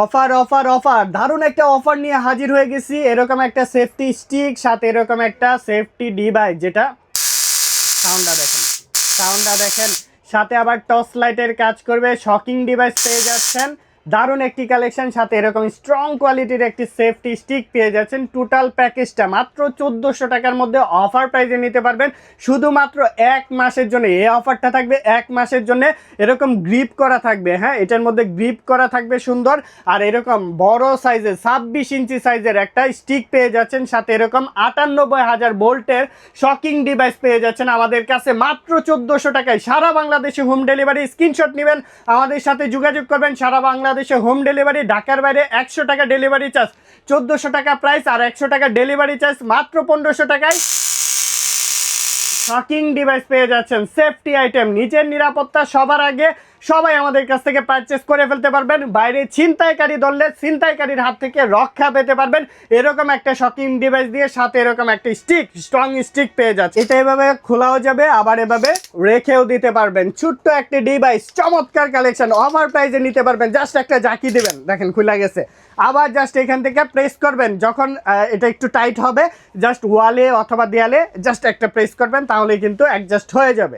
Offer offer offer. দারুণ একটা offer নিয়ে হাজির হয়ে গেছি। এরকম একটা সেফটি স্টিক সাথে এরকম একটা সেফটি ডিভাইস যেটা সাউন্ডটা দেখেন। সাউন্ডটা দেখেন। সাথে আবার টর্চ লাইটের কাজ করবে। শকিং ডিভাইস পেয়ে যাচ্ছেন। দারুণ একটি কালেকশন সাথে এরকম স্ট্রং কোয়ালিটির একটি সেফটি স্টিক পেয়ে যাচ্ছেন। টোটাল প্যাকেজটা মাত্র চোদ্দোশো টাকার মধ্যে অফার প্রাইজে নিতে পারবেন। শুধুমাত্র এক মাসের জন্য, এই অফারটা থাকবে এক মাসের জন্য। এরকম গ্রিপ করা থাকবে হ্যাঁ এটার মধ্যে গ্রিপ করা থাকবে সুন্দর। আর এরকম বড় সাইজের ছাব্বিশ ইঞ্চি সাইজের একটা স্টিক পেয়ে যাচ্ছেন। সাথে এরকম আটানব্বই হাজার ভোল্টের শকিং ডিভাইস পেয়ে যাচ্ছেন আমাদের কাছে। মাত্র চোদ্দোশো টাকায় সারা বাংলাদেশে হোম ডেলিভারি স্ক্রিনশট নেবেন। আমাদের সাথে যোগাযোগ করবেন। সারা বাংলাদেশে হোম ডেলিভারি ঢাকার বাইরে একশো টাকা ডেলিভারি চার্জ চোদ্দোশো টাকা প্রাইস আর একশো টাকা ডেলিভারি চার্জ মাত্র পনেরোশো টাকায়। শকিং ডিভাইস পেয়ে যাচ্ছেন। সেফটি আইটেম নিজের নিরাপত্তা সবার আগে সবাই আমাদের কাছ থেকে পারচেস করে ফেলতে পারবেন। বাইরে ছিনতাইকারী ধরলে ছিনতাইকারীর হাত থেকে রক্ষা পেতে পারবেন। এরকম একটা শকিং ডিভাইস দিয়ে সাথে এরকম একটা স্টিক স্ট্রং স্টিক পেয়ে যাচ্ছে। এটা এভাবে খোলাও যাবে, আবার এভাবে রেখেও দিতে পারবেন। ছোট্ট একটি ডিভাইস চমৎকার কালেকশন অফার প্রাইজে নিতে পারবেন। জাস্ট একটা জাকি দেবেন। দেখেন, খোলা গেছে। আবার জাস্ট এখান থেকে প্রেস করবেন। যখন এটা একটু টাইট হবে জাস্ট ওয়ালে অথবা দেয়ালে জাস্ট একটা প্রেস করবেন। তাহলে কিন্তু অ্যাডজাস্ট হয়ে যাবে।